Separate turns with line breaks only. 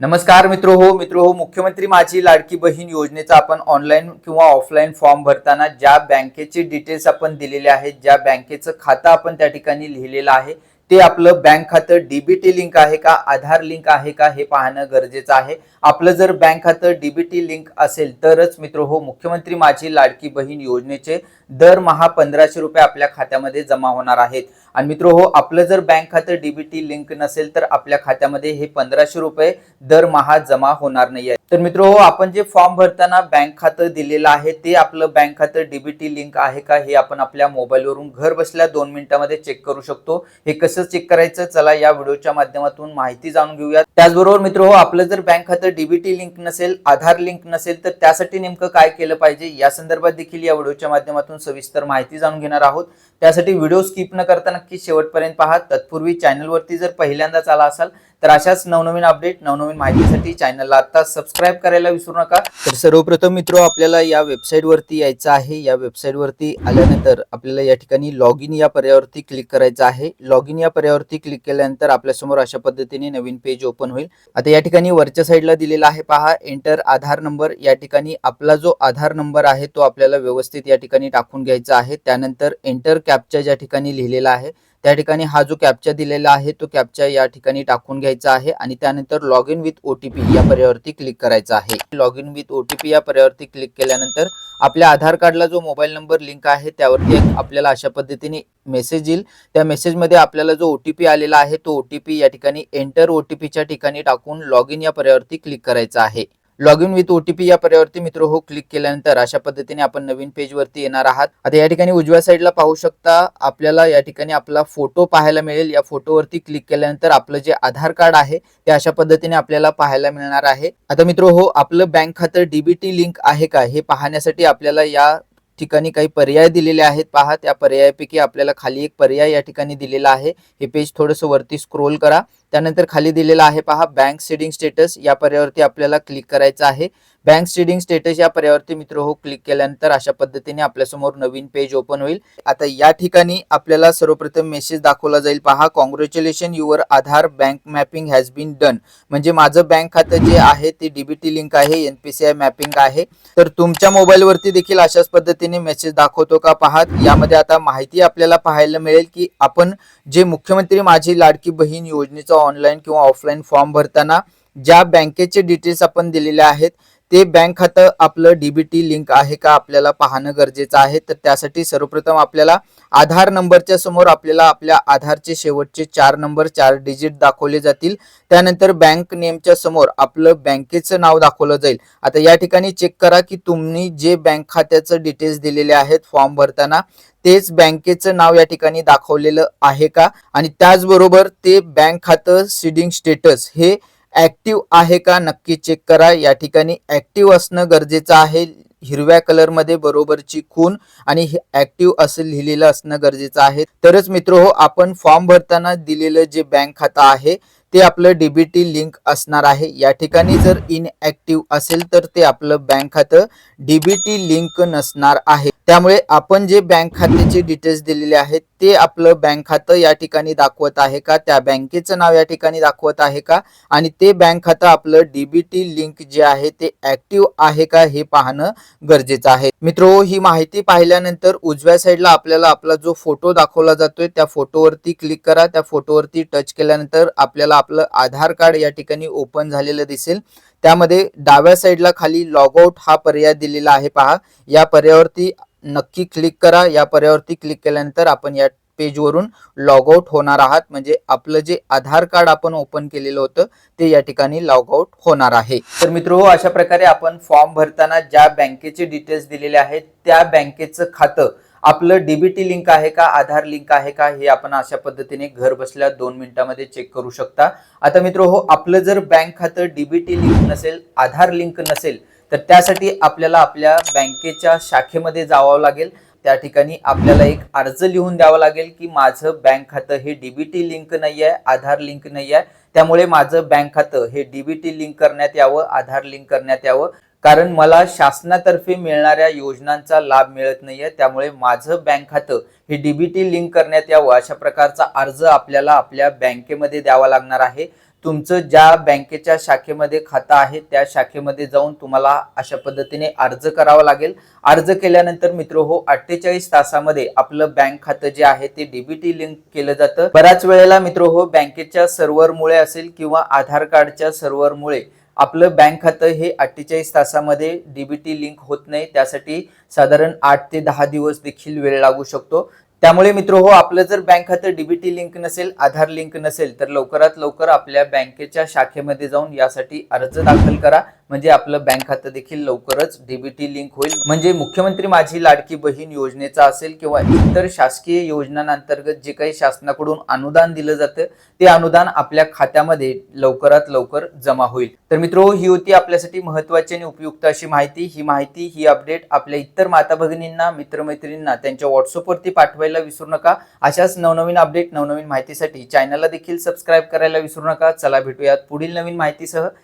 नमस्कार मित्र हो मित्र हो मुख्यमंत्री माझी लाडकी बहीण योजनेचा आपण ऑनलाईन किंवा ऑफलाईन फॉर्म भरताना ज्या बँकेचे डिटेल्स आपण दिलेले आहेत ज्या बँकेचं खातं आपण त्या ठिकाणी लिहिलेलं आहे ते आपलं बँक खातं डीबीटी लिंक आहे का आधार लिंक आहे का हे पाहणं गरजेचं आहे. आपलं जर बँक खातं डीबीटी लिंक असेल तरच मित्र हो मुख्यमंत्री माझी लाडकी बहीण योजनेचे दरमहा पंधराशे रुपये आपल्या खात्यामध्ये जमा होणार आहेत. आणि मित्र हो आपलं जर बँक खातं डीबीटी लिंक नसेल तर आपल्या खात्यामध्ये हे पंधराशे रुपये दरमहा जमा होणार नाही आहे. तर मित्र हो आपण जे फॉर्म भरताना बँक खातं दिलेलं आहे ते आपलं बँक खातं डीबीटी लिंक आहे का? हे आपण आपल्या मोबाईलवरून घर बसल्या दोन मिनिटांमध्ये चेक करू शकतो. हे कसं चेक करायचं? चला या व्हिडिओच्या माध्यमातून माहिती जाणून घेऊया त्याचबरोबर मित्र हो आपलं जर बँक खातं डीबीटी लिंक नसेल आधार लिंक नसेल तर त्यासाठी नेमकं काय केलं पाहिजे? या संदर्भात देखील या व्हिडिओच्या माध्यमातून सविस्तर माहिती जाणून घेणार आहोत. त्यासाठी व्हिडिओ स्किप न करताना नक्की शेवटपर्यंत पहा. तत्पूर्वी चॅनलवरती जर पहिल्यांदाच आला असाल तर अशाच नवनवीन अपडेट नवनवीन माहितीसाठी चॅनलला आता सबस्क्राईब करायला विसरू नका. तर सर्वप्रथम मित्र आपल्याला या वेबसाईट वरती यायचं आहे. या वेबसाईट वरती आल्यानंतर आपल्याला या ठिकाणी लॉग इन या पर्यावरती क्लिक करायचं आहे. लॉग इन या पर्यावरती क्लिक केल्यानंतर आपल्यासमोर अशा पद्धतीने नवीन पेज ओपन होईल. आता या ठिकाणी वरच्या साईडला दिलेला आहे पहा. एंटर आधार नंबर या ठिकाणी आपला जो आधार नंबर आहे तो आपल्याला व्यवस्थित या ठिकाणी टाकून घ्यायचा आहे. त्यानंतर एंटर कॅपच्या ज्या ठिकाणी लिहिलेला आहे त्या ठिकाणी हा जो कॅप्चा दिलेला आहे तो कॅप्चा या ठिकाणी टाकून घ्यायचा आहे आणि त्यानंतर लॉग इन विथ ओटीपी या पर्यावरती क्लिक करायचा आहे. लॉग इन विथ ओटीपी या पर्यावरती क्लिक केल्यानंतर आपल्या आधार कार्डला जो मोबाईल नंबर लिंक आहे त्यावरती आपल्याला अशा पद्धतीने मेसेज येईल. त्या मेसेजमध्ये आपल्याला जो ओटीपी आलेला आहे तो ओटीपी या ठिकाणी एंटर ओटीपीच्या ठिकाणी टाकून लॉग इन या पर्यावरती क्लिक करायचा आहे. लॉग इन विथ ओटीपी या पर्यावरती मित्र हो क्लिक केल्यानंतर अशा पद्धतीने आपण नवीन पेज वरती येणार आहात. आता या ठिकाणी उजव्या साईडला पाहू शकता आपल्याला या ठिकाणी आपला फोटो पाहायला मिळेल. या फोटोवरती क्लिक केल्यानंतर आपलं जे आधार कार्ड आहे ते अशा पद्धतीने आपल्याला पाहायला मिळणार आहे. आता मित्र हो आपलं बँक खातं डीबीटी लिंक आहे का? हे पाहण्यासाठी आपल्याला या ठिकाणी काही पर्याय दिलेले आहेत. पहा त्या पर्यायापैकी आपल्याला खाली एक पर्याय या ठिकाणी दिलेला आहे. हे पेज थोडंसं वरती स्क्रोल करा. त्यानंतर खाली दिलेला आहे पहा बँक सेडिंग स्टेटस या पर्यावरती आपल्याला क्लिक करायचं आहे. बँक स्टेडिंग स्टेटस या पर्यावरती मित्र हो क्लिक केल्यानंतर अशा पद्धतीने आपल्यासमोर नवीन पेज ओपन होईल. आता या ठिकाणी आपल्याला सर्वप्रथम मेसेज दाखवला जाईल. पहा congratulation your Aadhaar bank mapping has been done म्हणजे माझं बँक खातं जे आहे ते डीबीटी लिंक आहे एनपीसीआय मॅपिंग आहे. तर तुमच्या मोबाईलवरती देखील अशाच पद्धतीने मेसेज दाखवतो का पाहात यामध्ये आता माहिती आपल्याला पाहायला मिळेल की आपण जे मुख्यमंत्री माझी लाडकी बहीण योजनेचा ऑनलाईन किंवा ऑफलाईन फॉर्म भरताना ज्या बँकेचे डिटेल्स आपण दिलेले आहेत ते बँक खातं आपलं डीबीटी लिंक आहे का आपल्याला पाहणं गरजेचं आहे? तर त्यासाठी सर्वप्रथम आपल्याला आधार नंबरच्या समोर आपल्याला आपल्या आधारचे शेवटचे चार नंबर चार डिजिट दाखवले जातील. त्यानंतर बँक नेमच्या समोर आपलं बँकेचं नाव दाखवलं जाईल. आता या ठिकाणी चेक करा की तुम्ही जे बँक खात्याचं डिटेल्स दिलेले आहेत फॉर्म भरताना तेच बँकेचं नाव या ठिकाणी दाखवलेलं आहे का? आणि त्याचबरोबर ते बँक खातं सीडिंग स्टेटस हे ऍक्टिव्ह आहे का नक्की चेक करा. या ठिकाणी ऍक्टिव्ह असणं गरजेचं आहे. हिरव्या कलरमध्ये बरोबरची खून आणि ऍक्टिव्ह असं लिहिलेलं असणं गरजेचं आहे. तरच मित्र हो आपण फॉर्म भरताना दिलेलं जे बँक खातं आहे ते आपलं डीबीटी लिंक असणार आहे. या ठिकाणी जर इनऍक्टिव्ह असेल तर ते आपलं बँक खातं डीबीटी लिंक नसणार आहे. त्यामुळे आपण जे बँक खात्याचे डिटेल्स दिलेले आहेत ते आपलं बँक खातं या ठिकाणी दाखवत आहे का? त्या बँकेचं नाव या ठिकाणी दाखवत आहे का? आणि ते बँक खातं आपलं डीबीटी लिंक जे आहे ते ऍक्टिव्ह आहे का? हे पाहणं गरजेचं आहे. मित्रो ही माहिती पाहिल्यानंतर उजव्या साईडला आपल्याला आपला जो फोटो दाखवला जातोय त्या फोटोवरती क्लिक करा. त्या फोटोवरती टच केल्यानंतर आपल्याला आपलं आधार कार्ड या ठिकाणी ओपन झालेलं दिसेल. त्यामध्ये डाव्या साईडला खाली लॉग आउट हा पर्याय दिलेला आहे पहा. या पर्यायावरती नक्की क्लिक करा. या पर्यायावरती क्लिक केल्यानंतर आपण या पेजवरून लॉग आउट होणार आहात. म्हणजे आपलं जे आधार कार्ड आपण ओपन केलेलं होतं ते या ठिकाणी लॉग आउट होणार आहे. तर मित्र अशा प्रकारे आपण फॉर्म भरताना ज्या बँकेचे डिटेल्स दिलेले आहेत त्या बँकेचं खातं आपलं डीबीटी लिंक आहे का आधार लिंक आहे का हे आपण अशा पद्धतीने घर बसल्या दोन मिनिटांमध्ये चेक करू शकता. आता मित्र हो आपलं जर बँक खातं डीबीटी लिंक नसेल आधार लिंक नसेल तर त्यासाठी आपल्याला आपल्या बँकेच्या शाखेमध्ये जावं लागेल. त्या ठिकाणी आपल्याला एक अर्ज लिहून द्यावा लागेल की माझं बँक खातं हे डीबीटी लिंक नाही आहे आधार लिंक नाही आहे त्यामुळे माझं बँक खातं हे डीबीटी लिंक करण्यात यावं आधार लिंक करण्यात यावं. कारण मला शासनातर्फे मिळणाऱ्या योजनांचा लाभ मिळत नाहीये त्यामुळे माझं बँक खातं हे डीबीटी लिंक करण्यात यावं अशा प्रकारचा अर्ज आपल्याला आपल्या बँकेमध्ये द्यावा लागणार आहे. तुमचं ज्या बँकेच्या शाखेमध्ये खातं आहे त्या शाखेमध्ये जाऊन तुम्हाला अशा पद्धतीने अर्ज करावा लागेल. अर्ज केल्यानंतर मित्र हो अठ्ठेचाळीस तासामध्ये आपलं बँक खातं जे आहे ते डीबीटी लिंक केलं जातं. बऱ्याच वेळेला मित्र हो बँकेच्या सर्व्हरमुळे असेल किंवा आधार कार्डच्या सर्व्हरमुळे आपलं बँक खातं हे अठ्ठेचाळीस तासामध्ये डीबीटी लिंक होत नाही. त्यासाठी साधारण आठ ते दहा दिवस देखील वेळ लागू शकतो. त्यामुळे मित्र हो आपलं जर बँक खातं डीबीटी लिंक नसेल आधार लिंक नसेल तर लवकरात लवकर आपल्या बँकेच्या शाखेमध्ये जाऊन यासाठी अर्ज दाखल करा. म्हणजे आपलं बँक खातं देखील लवकरच डीबीटी लिंक होईल. म्हणजे मुख्यमंत्री माझी लाडकी बहीण योजनेचा असेल किंवा इतर शासकीय योजनांअंतर्गत जे काही शासनाकडून अनुदान दिलं जातं ते अनुदान आपल्या खात्यामध्ये लवकरात लवकर जमा होईल. तर मित्र ही होती आपल्यासाठी महत्वाची आणि उपयुक्त अशी माहिती. ही माहिती ही अपडेट आपल्या इतर माता भगिनींना मित्रमैत्रिणींना त्यांच्या व्हॉट्सअपवरती पाठवायला विसरू नका. अशाच नवनवीन अपडेट नवनवीन माहितीसाठी चॅनलला देखील सबस्क्राईब करायला विसरू नका. चला भेटूयात पुढील नवीन माहितीसह.